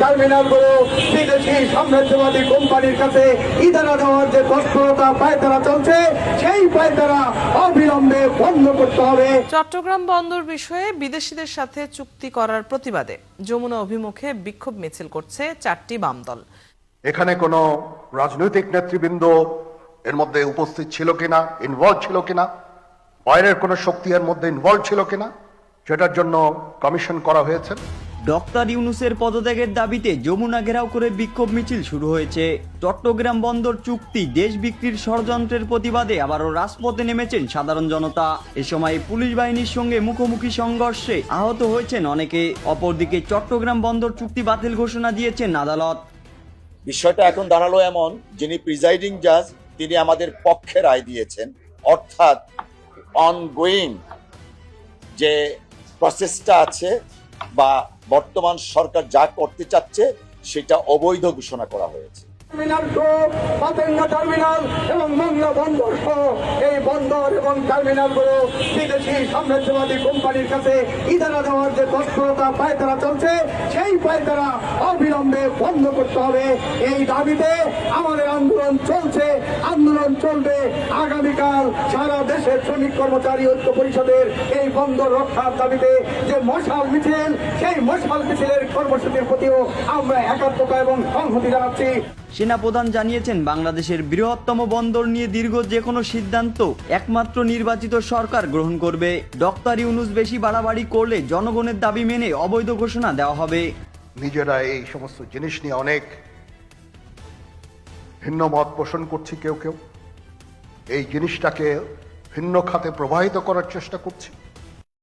টার্মিনালগুলো বিদেশি সাম্রাজ্যবাদী কোম্পানির কাছে ইদারা দেওয়ার যে তৎপরতা পায়তারা চলছে সেই পায়তারা অবিলম্বে বন্ধ করতে হবে। চট্টগ্রাম বন্দর বিষয়ে বিদেশিদের সাথে চুক্তি করার প্রতিবাদে যমুনা অভিমুখে বিক্ষোভ মিছিল করছে চারটি বাম দল। এখানে কোনো রাজনৈতিক নেতৃবৃন্দ এর মধ্যে উপস্থিত ছিল কিনা ইনভলভ ছিল কিনা বাইরের কোনো শক্তি এর মধ্যে ইনভলভ ছিল কিনা সেটার জন্য কমিশন করা হয়েছে। ডক্টর ইউনুসের পদত্যাগের দাবিতে যমুনা ঘেরাও করে বিক্ষোভ মিছিল শুরু হয়েছে। চট্টগ্রাম বন্দর চুক্তি, দেশ বিক্রির ষড়যন্ত্রের প্রতিবাদে আবারও রাজপথে নেমেছেন সাধারণ জনতা। এ সময় পুলিশ বাহিনীর সঙ্গে মুখোমুখি সংঘর্ষে আহত হয়েছেন অনেকে। অপরদিকে চট্টগ্রাম বন্দর চুক্তি বাতিল ঘোষণা দিয়েছেন আদালত। বিষয়টা এখন দাঁড়াল এমন, যিনি প্রিজাইডিং জাজ, তিনি আমাদের পক্ষে রায় দিয়েছেন। অর্থাৎ অনগোয়িং যে প্রসেসটা আছে বা বর্তমান সরকার যা করতে চাচ্ছে সেটা অবৈধ ঘোষণা করা হয়েছে। আমাদের আন্দোলন চলছে। আন্দোলন চলবে আগামীকাল সারা দেশের শ্রমিক কর্মচারী ঐক্য পরিষদের এই বন্দর রক্ষার দাবিতে যে মশাল মিছিল, সেই মশাল মিছিলের কর্মসূচির প্রতিও আমরা একাত্মতা এবং সংহতি জানাচ্ছি। সেনাপ্রধান জানিয়েছেন, বাংলাদেশের বৃহত্তম বন্দর নিয়ে দীর্ঘ যে কোনো সিদ্ধান্ত একমাত্র নির্বাচিত সরকার গ্রহণ করবে। ডক্টর ইউনুস বেশি বাড়াবাড়ি করলে জনগণের দাবি মেনে অবৈধ ঘোষণা দেওয়া হবে। নিজেরা এই সমস্ত জিনিস নিয়ে অনেক ভিন্ন মত পোষণ করছি কেউ কেউ। এই জিনিসটাকে ভিন্ন খাতে প্রবাহিত করার চেষ্টা করছি।